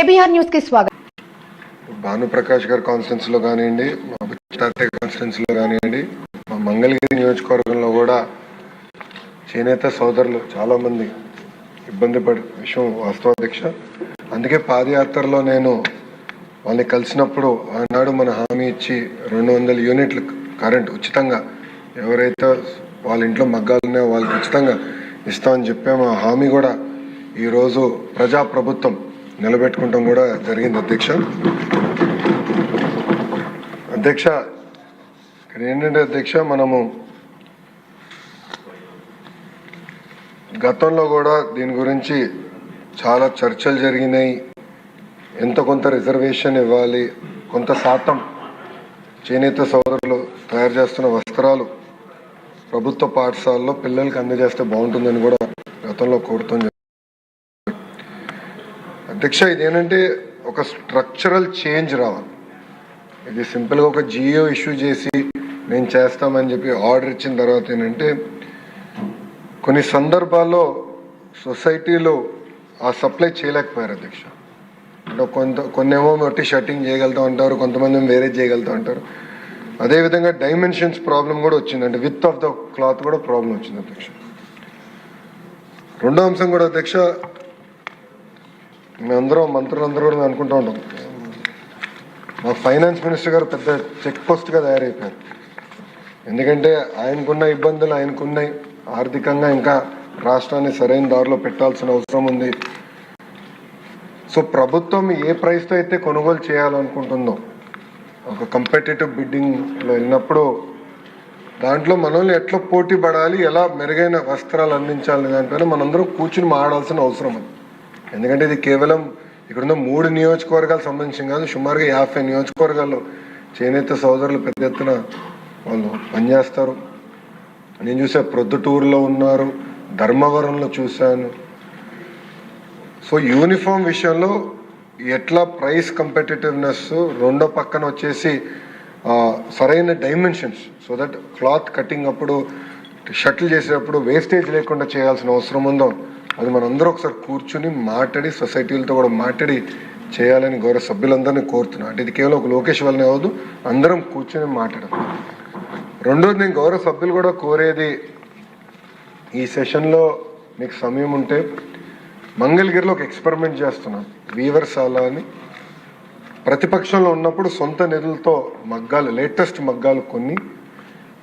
KBR న్యూస్కి స్వాగతం. భానుప్రకాష్ గారి కాన్ఫరెన్స్లో కానివ్వండి మా తాతయ్య కాన్ఫరెన్స్లో కానివ్వండి మా మంగళగిరి నియోజకవర్గంలో కూడా చేనేత సోదరులు చాలా మంది ఇబ్బంది పడే విషయం వాస్తవాధ్యక్ష అందుకే పాదయాత్రలో నేను వాళ్ళని కలిసినప్పుడు ఆనాడు మన హామీ ఇచ్చి రెండు వందల యూనిట్లు కరెంట్ ఉచితంగా ఎవరైతే వాళ్ళ ఇంట్లో మగ్గాలు ఉన్నాయో వాళ్ళకి ఉచితంగా ఇస్తామని చెప్పాము ఆ హామీ కూడా ఈరోజు ప్రజా ప్రభుత్వం నిలబెట్టుకుంటాం కూడా జరిగింది అధ్యక్ష. అధ్యక్ష ఇక్కడ ఏంటంటే అధ్యక్ష మనము గతంలో కూడా దీని గురించి చాలా చర్చలు జరిగినాయి. ఎంత కొంత రిజర్వేషన్ ఇవ్వాలి కొంత శాతం చేనేత సోదరులు తయారు చేస్తున్న వస్త్రాలు ప్రభుత్వ పాఠశాలలో పిల్లలకి అందజేస్తే బాగుంటుందని కూడా గతంలో కోరుతాం అధ్యక్ష ఇదేంటంటే ఒక స్ట్రక్చరల్ చేంజ్ రావాలి. ఇది సింపుల్గా ఒక జియో ఇష్యూ చేసి నేను చేస్తామని చెప్పి ఆర్డర్ ఇచ్చిన తర్వాత ఏంటంటే కొన్ని సందర్భాల్లో సొసైటీలో ఆ సప్లై చేయలేకపోయారు అధ్యక్ష. అంటే కొంత కొన్నేమో మట్టి షర్టింగ్ చేయగలుగుతా ఉంటారు కొంతమంది వేరే చేయగలుగుతా ఉంటారు. అదేవిధంగా డైమెన్షన్స్ ప్రాబ్లం కూడా వచ్చింది. అంటే విత్ ఆఫ్ ద క్లాత్ కూడా ప్రాబ్లం వచ్చింది అధ్యక్ష. రెండో అంశం కూడా అధ్యక్ష మేమందరం మంత్రులందరూ కూడా మేము అనుకుంటూ ఉంటాం. మా ఫైనాన్స్ మినిస్టర్ గారు పెద్ద చెక్ పోస్ట్గా తయారైపోయారు. ఎందుకంటే ఆయనకున్న ఇబ్బందులు ఆయనకున్నాయి. ఆర్థికంగా ఇంకా రాష్ట్రాన్ని సరైన దారిలో పెట్టాల్సిన అవసరం ఉంది. సో ప్రభుత్వం ఏ ప్రైస్తో అయితే కొనుగోలు చేయాలనుకుంటుందో ఒక కంపెటేటివ్ బిడ్డింగ్లో వెళ్ళినప్పుడు దాంట్లో మనల్ని ఎట్లా పోటీ పడాలి ఎలా మెరుగైన వస్త్రాలు అందించాలి దానిపైన మనందరం కూర్చుని మాడాల్సిన అవసరం ఉంది. ఎందుకంటే ఇది కేవలం ఇక్కడున్న మూడు నియోజకవర్గాలకు సంబంధించిన కాదు సుమారుగా యాభై నియోజకవర్గాల్లో చేనేత సోదరులు పెద్ద ఎత్తున వాళ్ళు పనిచేస్తారు. నేను చూసా ప్రొద్దుటూరులో ఉన్నారు ధర్మవరంలో చూశాను. సో యూనిఫామ్ విషయంలో ఎట్లా ప్రైస్ కంపెటిటివ్నెస్ రెండో పక్కన వచ్చేసి సరైన dimensions so that cloth cutting అప్పుడు షటిల్ చేసేటప్పుడు వేస్టేజ్ లేకుండా చేయాల్సిన అవసరం ఉందో అది మనందరూ ఒకసారి కూర్చుని మాట్లాడి సొసైటీలతో కూడా మాట్లాడి చేయాలని గౌరవ సభ్యులందరినీ కోరుతున్నాను అంటే ఇది కేవలం ఒక లోకేష్ వల్లనే అవ్వదు అందరం కూర్చొని మాట్లాడడం రెండోది నేను గౌరవ సభ్యులు కూడా కోరేది ఈ సెషన్లో మీకు సమయం ఉంటే మంగళగిరిలో ఒక ఎక్స్పెరిమెంట్ చేస్తున్నాం. వీవర్సాల అని. ప్రతిపక్షంలో ఉన్నప్పుడు సొంత నిధులతో మగ్గాలు లేటెస్ట్ మగ్గాలు కొన్ని.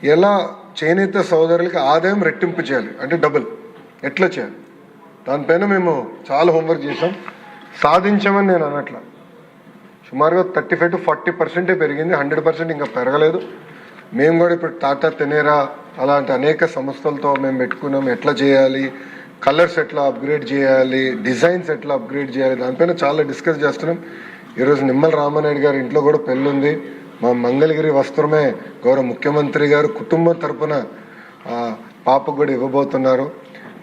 ఎలా చేనేత సోదరులకి ఆదాయం రెట్టింపు చేయాలి? అంటే డబుల్. ఎట్లా చేయాలి? దానిపైన మేము చాలా హోంవర్క్ చేసాం సాధించామని నేను అనట్లా. సుమారుగా థర్టీ ఫైవ్ టు ఫార్టీ పర్సెంటే పెరిగింది. హండ్రెడ్ పర్సెంట్ ఇంకా పెరగలేదు. మేము కూడా ఇప్పుడు టాటా తెనేరా అలాంటి అనేక సంస్థలతో మేము పెట్టుకున్నాం. ఎట్లా చేయాలి? కలర్స్ ఎట్లా అప్గ్రేడ్ చేయాలి? డిజైన్స్ ఎట్లా అప్గ్రేడ్ చేయాలి? దానిపైన చాలా డిస్కస్ చేస్తున్నాం. ఈరోజు నిమ్మల రామానాయుడు గారి ఇంట్లో కూడా పెళ్ళి ఉంది. మా మంగళగిరి వస్త్రమే గౌరవ ముఖ్యమంత్రి గారు కుటుంబం తరపున ఆ, పాపకు కూడా ఇవ్వబోతున్నారు.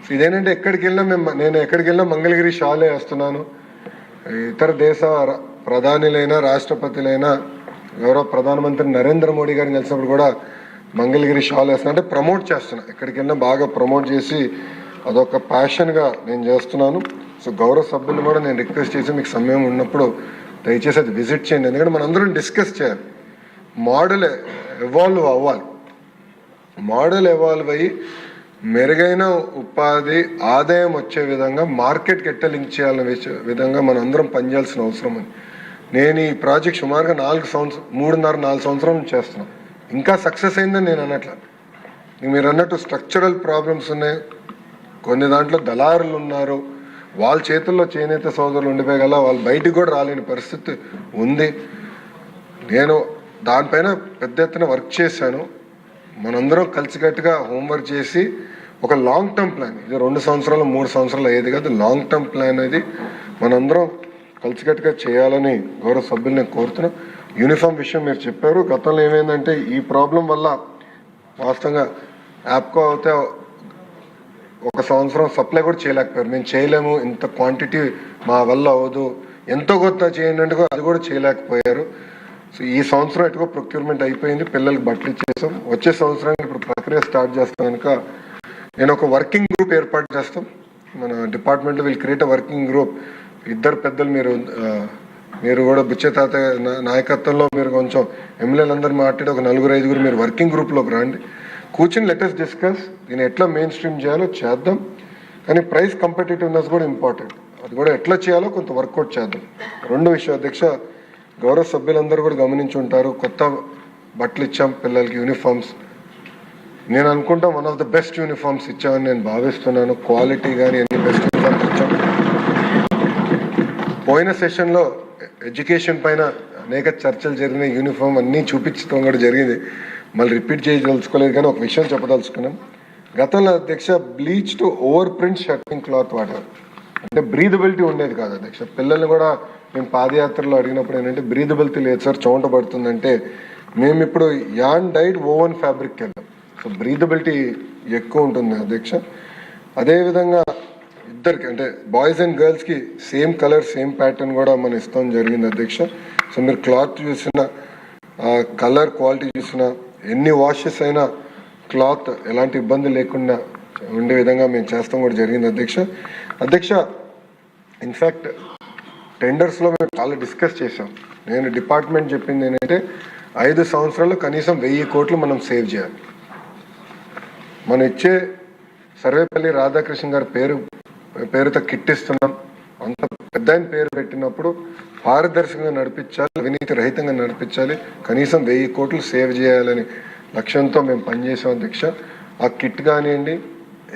సో ఇదేంటంటే ఎక్కడికి వెళ్ళినా మేము నేను ఎక్కడికి వెళ్ళినా మంగళగిరి షాలే వేస్తున్నాను. ఇతర దేశ ప్రధానిలైనా ప్రధానులైనా రాష్ట్రపతులైనా ప్రధానమంత్రి నరేంద్ర మోడీ గారిని కలిసినప్పుడు కూడా మంగళగిరి షాల్ వేస్తున్నా. అంటే ప్రమోట్ చేస్తున్నా. ఎక్కడికి వెళ్ళినా బాగా ప్రమోట్ చేసి అదొక ప్యాషన్గా నేను చేస్తున్నాను. సో గౌరవ సభ్యులు కూడా నేను రిక్వెస్ట్ చేసి మీకు సమయం ఉన్నప్పుడు దయచేసి అది విజిట్ చేయండి. ఎందుకంటే మనందరం డిస్కస్ చేయాలి. మోడల్ ఎవాల్వ్ అవ్వాలి. మోడల్ ఎవాల్వ్ అయ్యి మెరుగైన ఉపాధి ఆదాయం వచ్చే విధంగా మార్కెట్కి ఎట్ట లింక్ చేయాలనే విధంగా మనం అందరం పనిచేయాల్సిన అవసరం ఉంది నేను ఈ ప్రాజెక్ట్ సుమారుగా నాలుగు సంవత్సరం మూడున్నర నాలుగు సంవత్సరం నుంచి చేస్తున్నాను ఇంకా సక్సెస్ అయిందని నేను అనట్లా. మీరు అన్నట్టు స్ట్రక్చరల్ ప్రాబ్లమ్స్ ఉన్నాయి. కొన్ని దాంట్లో దళారులు ఉన్నారు. వాళ్ళ చేతుల్లో చేనేత సోదరులు ఉండిపోయగల వాళ్ళు బయటికి కూడా రాలేని పరిస్థితి ఉంది. నేను దానిపైన పెద్ద ఎత్తున వర్క్ చేశాను. మనందరం కలిసికట్టుగా హోంవర్క్ చేసి ఒక లాంగ్ టర్మ్ ప్లాన్ ఇది రెండు సంవత్సరాలు మూడు సంవత్సరాలు అయ్యేది కాదు. లాంగ్ టర్మ్ ప్లాన్ అది మనందరం కలిసికట్టుగా చేయాలని గౌరవ సభ్యులు నేను కోరుతున్నా. యూనిఫామ్ విషయం మీరు చెప్పారు. గతంలో ఏమైందంటే ఈ ప్రాబ్లం వల్ల వాస్తవంగా యాప్కో అయితే ఒక సంవత్సరం సప్లై కూడా చేయలేకపోయారు. మేము చేయలేము. ఇంత క్వాంటిటీ మా వల్ల అవ్వదు. ఎంతో కొత్త చేయండి అంటే అది కూడా చేయలేకపోయారు. సో ఈ సంవత్సరం ఎటుకో ప్రొక్యూర్మెంట్ అయిపోయింది పిల్లలకి బట్టలు ఇచ్చేసాం. వచ్చే సంవత్సరానికి ఇప్పుడు ప్రక్రియ స్టార్ట్ చేస్తాం కనుక నేను ఒక వర్కింగ్ గ్రూప్ ఏర్పాటు చేస్తాం. మన డిపార్ట్మెంట్లో will create a working group ఇద్దరు పెద్దలు మీరు మీరు కూడా బుచ్చే తాత నాయకత్వంలో మీరు కొంచెం ఎమ్మెల్యేలందరూ మాట్లాడి ఒక నలుగురు ఐదుగురు మీరు వర్కింగ్ గ్రూప్లోకి రండి. కూర్చుని లెటెస్ట్ డిస్కస్ దీన్ని ఎట్లా మెయిన్ స్ట్రీమ్ చేయాలో చేద్దాం. కానీ ప్రైస్ కంపిటేటివ్నెస్ కూడా ఇంపార్టెంట్ అది కూడా ఎట్లా చేయాలో కొంత వర్కౌట్ చేద్దాం. రెండు విషయం అధ్యక్ష గౌరవ సభ్యులందరూ కూడా గమనించి ఉంటారు కొత్త బట్టలు ఇచ్చాం పిల్లలకి యూనిఫామ్స్ నేను అనుకుంటా one of the best uniforms ఇచ్చామని నేను భావిస్తున్నాను. క్వాలిటీ కానీ అన్ని బెస్ట్ యూనిఫామ్స్ ఇచ్చాం. పోయిన సెషన్లో ఎడ్యుకేషన్ పైన అనేక చర్చలు జరిగినాయి. యూనిఫామ్ అన్నీ చూపించడం కూడా జరిగింది. మళ్ళీ రిపీట్ చేయదలుచుకోలేదు కానీ ఒక విషయం చెప్పదలుచుకున్నాం. గతంలో అధ్యక్ష bleach to over print shirting cloth వాడారు. అంటే బ్రీదబిలిటీ ఉండేది కాదు అధ్యక్ష. పిల్లల్ని కూడా మేము పాదయాత్రలో అడిగినప్పుడు ఏంటంటే బ్రీదబిలిటీ లేదు సార్ చౌంట పడుతుందంటే. మేము ఇప్పుడు యాన్ డైడ్ ఓవెన్ ఫ్యాబ్రిక్ వెళ్ళాం. సో బ్రీదబిలిటీ ఎక్కువ ఉంటుంది అధ్యక్ష. అదేవిధంగా ఇద్దరికి అంటే బాయ్స్ అండ్ గర్ల్స్కి సేమ్ కలర్ సేమ్ ప్యాటర్న్ కూడా మనం ఇస్తాం జరిగింది అధ్యక్ష. సో మీరు క్లాత్ చూసిన కలర్ క్వాలిటీ చూసిన ఎన్ని వాషెస్ అయినా క్లాత్ ఎలాంటి ఇబ్బంది లేకుండా ఉండే విధంగా మేము చేస్తాం కూడా జరిగింది అధ్యక్ష. అధ్యక్ష ఇన్ఫ్యాక్ట్ టెండర్స్లో మేము చాలా డిస్కస్ చేసాం నేను డిపార్ట్మెంట్ చెప్పింది ఏంటంటే ఐదు సంవత్సరాలు కనీసం వెయ్యి కోట్లు మనం సేవ్ చేయాలి. మనం ఇచ్చే సర్వేపల్లి రాధాకృష్ణ గారి పేరు పేరుతో కిట్ ఇస్తున్నాం. అంత పెద్ద పేరు పెట్టినప్పుడు పారదర్శకంగా నడిపించాలి అవినీతి రహితంగా నడిపించాలి కనీసం వెయ్యి కోట్లు సేవ్ చేయాలని లక్ష్యంతో మేము పనిచేసాం అధ్యక్ష. ఆ కిట్ కానివ్వండి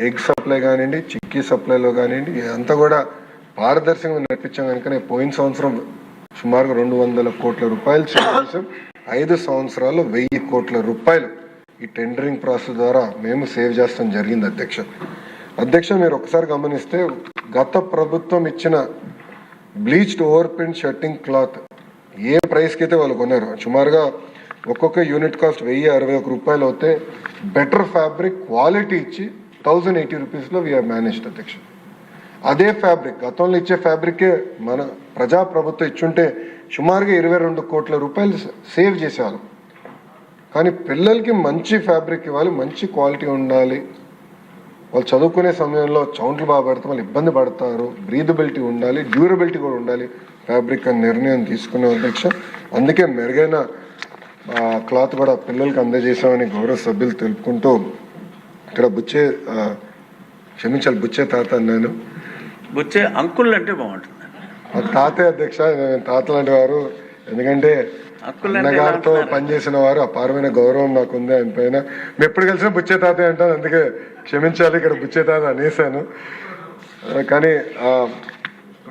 ఎగ్ సప్లై కానివ్వండి చిక్కీ సప్లైలో కానివ్వండి ఇదంతా కూడా పారదర్శకంగా నడిపించాం కనుక పోయిన సంవత్సరం సుమారుగా రెండు వందల కోట్ల రూపాయలు సేవ్ చేసాం ఐదు సంవత్సరాల్లో వెయ్యి కోట్ల రూపాయలు ఈ టెండరింగ్ ప్రాసెస్ ద్వారా మేము సేవ్ చేస్తాం జరిగింది అధ్యక్ష. అధ్యక్ష మీరు ఒకసారి గమనిస్తే గత ప్రభుత్వం ఇచ్చిన bleached over print shirting cloth ఏ ప్రైస్కి అయితే వాళ్ళు కొన్నారు? సుమారుగా ఒక్కొక్క యూనిట్ కాస్ట్ వెయ్యి అరవై ఒక రూపాయలు అవుతే బెటర్ ఫ్యాబ్రిక్ క్వాలిటీ ఇచ్చి థౌజండ్ ఎయిటీ రూపీస్లో వీఆర్ మేనేజ్డ్ అధ్యక్ష. అదే ఫ్యాబ్రిక్ గతంలో ఇచ్చే ఫ్యాబ్రికే మన ప్రజా ప్రభుత్వం ఇచ్చుంటే సుమారుగా ఇరవై రెండు కోట్ల రూపాయలు సేవ్ చేసేవాళ్ళం. కానీ పిల్లలకి మంచి ఫ్యాబ్రిక్ ఇవ్వాలి మంచి క్వాలిటీ ఉండాలి. వాళ్ళు చదువుకునే సమయంలో చౌంట్లు బాగా పడితే వాళ్ళు ఇబ్బంది పడతారు బ్రీదబిలిటీ ఉండాలి డ్యూరబిలిటీ కూడా ఉండాలి. ఫ్యాబ్రిక్ అని నిర్ణయం తీసుకునే అధ్యక్ష. అందుకే మెరుగైన క్లాత్ కూడా పిల్లలకి అందజేసామని గౌరవ సభ్యులు తెలుపుకుంటూ ఇక్కడ బుచ్చే క్షమించాలి బుచ్చే తాత అన్నాను బుచ్చే అంకుల్ అంటే బాగుంటుంది. మా తాతయ్య అధ్యక్ష నేను తాత లాంటి వారు. ఎందుకంటే అన్నగారితో? పనిచేసిన వారు అపారమైన గౌరవం నాకు ఉంది ఆయన పైన. మేము ఎప్పుడు కలిసినా బుచ్చే తాతయ్య అంటాను అందుకే క్షమించాలి ఇక్కడ బుచ్చే తాత అనేసాను కానీ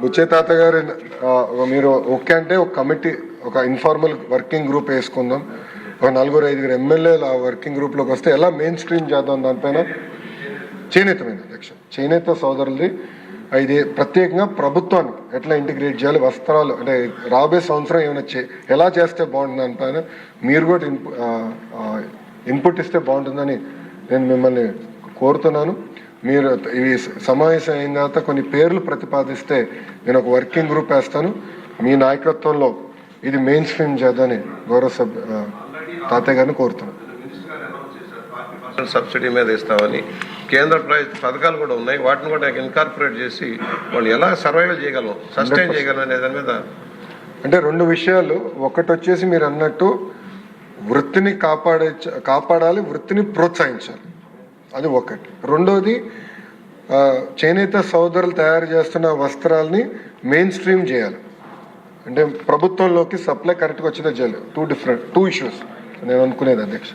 బుచ్చే తాత గారు మీరు ఓకే అంటే ఒక కమిటీ ఒక ఇన్ఫార్మల్ వర్కింగ్ గ్రూప్ వేసుకుందాం. ఒక నలుగురు ఐదుగురు ఎమ్మెల్యేలు ఆ వర్కింగ్ గ్రూప్లోకి వస్తే ఎలా మెయిన్ స్ట్రీమ్ చేద్దాం దానిపైన? చేనేతమైన లక్ష్యం చేనేత సోదరులది. ఇది ప్రత్యేకంగా ప్రభుత్వానికి ఎట్లా ఇంటిగ్రేట్ చేయాలి వస్త్రాలు అంటే రాబోయే సంవత్సరం ఏమైనా చే ఎలా చేస్తే బాగుంటుంది దానిపైన? మీరు కూడా ఇన్పుట్ ఇస్తే బాగుంటుందని నేను మిమ్మల్ని కోరుతున్నాను. మీరు ఇవి సమావేశం అయిన తర్వాత కొన్ని పేర్లు ప్రతిపాదిస్తే నేను ఒక వర్కింగ్ గ్రూప్ వేస్తాను. మీ నాయకత్వంలో ఇది మెయిన్ స్ట్రీమ్ చేద్దని గౌరవ సభ్య తాతయ్య గారిని కోరుతున్నాను పర్సెంట్ సబ్సిడీ మీద ఇస్తామని కేంద్ర పథకాలు కూడా ఉన్నాయి. వాటిని కూడా ఇన్కార్పొరేట్ చేసి వాళ్ళు ఎలా సర్వైవ్ చేయగలం సస్టైన్ చేయగలం అనే దాని మీద అంటే రెండు విషయాలు. ఒకటి వచ్చేసి మీరు అన్నట్టు వృత్తిని కాపాడే కాపాడాలి వృత్తిని ప్రోత్సహించాలి. అది ఒకటి. రెండోది చేనేత సోదరులు తయారు చేస్తున్న వస్త్రాల్ని మెయిన్ స్ట్రీమ్ చేయాలి. అంటే ప్రభుత్వంలోకి సప్లై కరెక్ట్గా వచ్చేదే చేయాలి టూ డిఫరెంట్ టూ ఇష్యూస్ నేను అనుకునేది అధ్యక్ష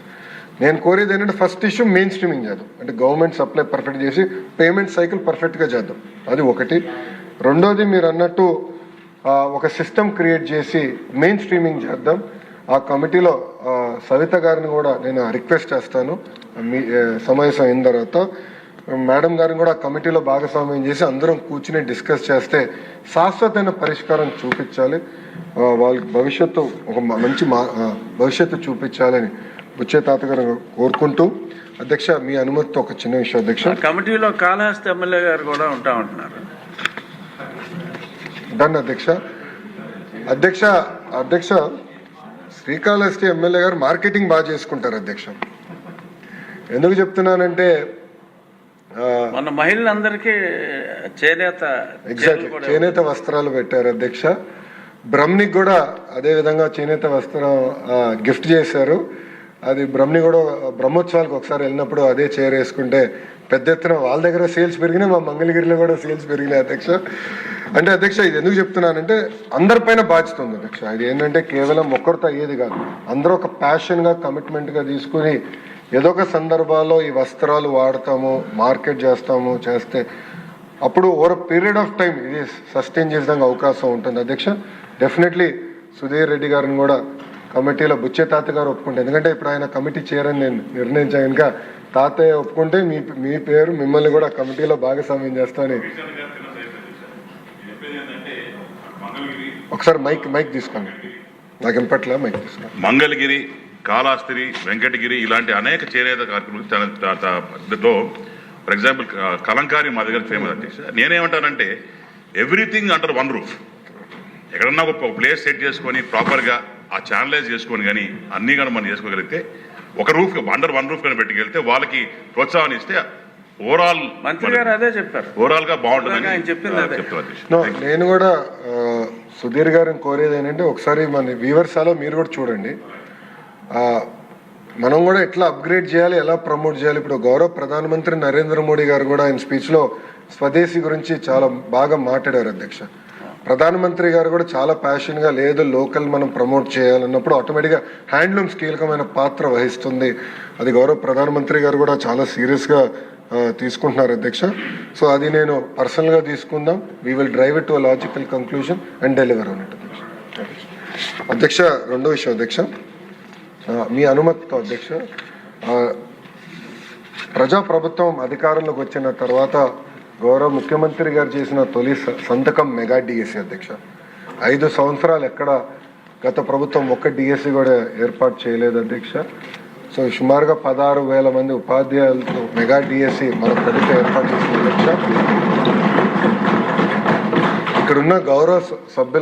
నేను కోరేది ఏంటంటే ఫస్ట్ ఇష్యూ మెయిన్ స్ట్రీమింగ్ చేద్దాం. అంటే గవర్నమెంట్ సప్లై పర్ఫెక్ట్ చేసి పేమెంట్ సైకిల్ పర్ఫెక్ట్గా చేద్దాం. అది ఒకటి. రెండోది మీరు అన్నట్టు ఒక సిస్టమ్ క్రియేట్ చేసి మెయిన్ స్ట్రీమింగ్ చేద్దాం. ఆ కమిటీలో సవిత గారిని కూడా నేను రిక్వెస్ట్ చేస్తాను. మీ సమావేశం అయిన తర్వాత మేడం గారిని కూడా కమిటీలో భాగస్వామ్యం చేసి అందరం కూర్చుని డిస్కస్ చేస్తే శాశ్వతమైన పరిష్కారం చూపించాలి. వాళ్ళకి భవిష్యత్తు ఒక మంచి భవిష్యత్తు చూపించాలని బుచ్చే తాత గారు కోరుకుంటూ అధ్యక్ష మీ అనుమతితో ఒక చిన్న విషయం అధ్యక్ష. కమిటీలో కాళహస్తి ఎమ్మెల్యే గారు కూడా ఉంటా ఉంటున్నారు. డన్ అధ్యక్ష. అధ్యక్ష అధ్యక్ష శ్రీకాళహస్తి ఎమ్మెల్యే గారు మార్కెటింగ్ బాగా చేసుకుంటారు అధ్యక్ష. ఎందుకు చెప్తున్నానంటే మన మహిళలందరికీ చేనేత ఎగ్జాక్ట్లీ కూడా చేనేత వస్త్రాలు పెట్టారు అధ్యక్ష. బ్రహ్మికి కూడా అదే విధంగా చేనేత వస్త్రం గిఫ్ట్ చేశారు. అది బ్రహ్మి కూడా బ్రహ్మోత్సవాలకు ఒకసారి వెళ్ళినప్పుడు అదే చీర వేసుకుంటే పెద్ద ఎత్తున వాళ్ళ దగ్గర సేల్స్ పెరిగినాయి మా మంగళగిరిలో కూడా సేల్స్ పెరిగినాయి అధ్యక్ష. అంటే అధ్యక్ష ఇది ఎందుకు చెప్తున్నానంటే అందరిపైన బాధ్యత ఉంది అధ్యక్ష. ఇది ఏంటంటే కేవలం ఒక్కరితో అయ్యేది కాదు. అందరూ ఒక ప్యాషన్గా కమిట్మెంట్గా తీసుకుని ఏదో ఒక సందర్భాల్లో ఈ వస్త్రాలు వాడతాము మార్కెట్ చేస్తాము చేస్తే అప్పుడు ఓవర్ పీరియడ్ ఆఫ్ టైం ఇది సస్టైన్ చేసేదానికి అవకాశం ఉంటుంది. అధ్యక్ష డెఫినెట్లీ సుధీర్ రెడ్డి గారిని కూడా కమిటీలో బుచ్చే తాత గారు ఒప్పుకుంటే ఎందుకంటే ఇప్పుడు ఆయన కమిటీ చేయరని నేను నిర్ణయించాను కనుక తాతయ్య ఒప్పుకుంటే మీ మీ పేరు మిమ్మల్ని కూడా కమిటీలో భాగస్వామ్యం చేస్తానని. ఒకసారి మైక్ మైక్ తీసుకోండి. నాకు ఇంపట్ల మైక్ తీసుకోండి. మంగళగిరి కాళాస్త్రి వెంకటగిరి ఇలాంటి అనేక చేనేత కార్యక్రమాలు ఫర్ ఎగ్జాంపుల్ కలంకారీ మా దగ్గర ఫేమస్ అధ్యక్ష నేనేమంటానంటే ఎవ్రీథింగ్ అండర్ వన్ రూఫ్ ఎక్కడన్నా ఒక ప్లేస్ సెట్ చేసుకొని ప్రాపర్గా ఆ ఛానలైజ్ చేసుకొని కానీ అన్నీ కానీ మనం చేసుకోగలిగితే ఒక రూఫ్ అండర్ వన్ రూఫ్ కానీ పెట్టుకెళ్తే వాళ్ళకి ప్రోత్సాహం ఇస్తే ఓవరాల్ మంత్రి గారు అదే చెప్పారు. ఓవరాల్గా నో నేను కూడా సుధీర్ గారిని కోరేది ఏంటంటే ఒకసారి మన వ్యూవర్స్ అలా మీరు కూడా చూడండి. మనం కూడా ఎట్లా అప్గ్రేడ్ చేయాలి ఎలా ప్రమోట్ చేయాలి? ఇప్పుడు గౌరవ ప్రధానమంత్రి నరేంద్ర మోడీ గారు కూడా ఆయన స్పీచ్లో స్వదేశీ గురించి చాలా బాగా మాట్లాడారు అధ్యక్ష. ప్రధానమంత్రి గారు కూడా చాలా ప్యాషన్గా లేదు లోకల్ మనం ప్రమోట్ చేయాలన్నప్పుడు ఆటోమేటిక్గా హ్యాండ్లూమ్స్ కీలకమైన పాత్ర వహిస్తుంది. అది గౌరవ ప్రధానమంత్రి గారు కూడా చాలా సీరియస్గా తీసుకుంటున్నారు అధ్యక్ష. సో అది నేను పర్సనల్గా తీసుకుందాం. We will drive it to logical conclusion and deliver అన్నట్టు అధ్యక్ష. అధ్యక్ష రెండో విషయం అధ్యక్ష. మీ అనుమతితో అధ్యక్ష. ప్రజాప్రభుత్వం అధికారంలోకి వచ్చిన తర్వాత గౌరవ ముఖ్యమంత్రి గారు చేసిన తొలి స- సంతకం మెగా డిఎస్సి అధ్యక్ష. ఐదు సంవత్సరాలు ఎక్కడ గత ప్రభుత్వం ఒక్క డిఎస్సి కూడా ఏర్పాటు చేయలేదు అధ్యక్ష. సో సుమారుగా పదహారు వేల మంది ఉపాధ్యాయులతో మెగా డిఎస్సి మన ప్రభుత్వం ఏర్పాటు చేసింది అధ్యక్ష. ఇక్కడున్న గౌరవ సభ్యుల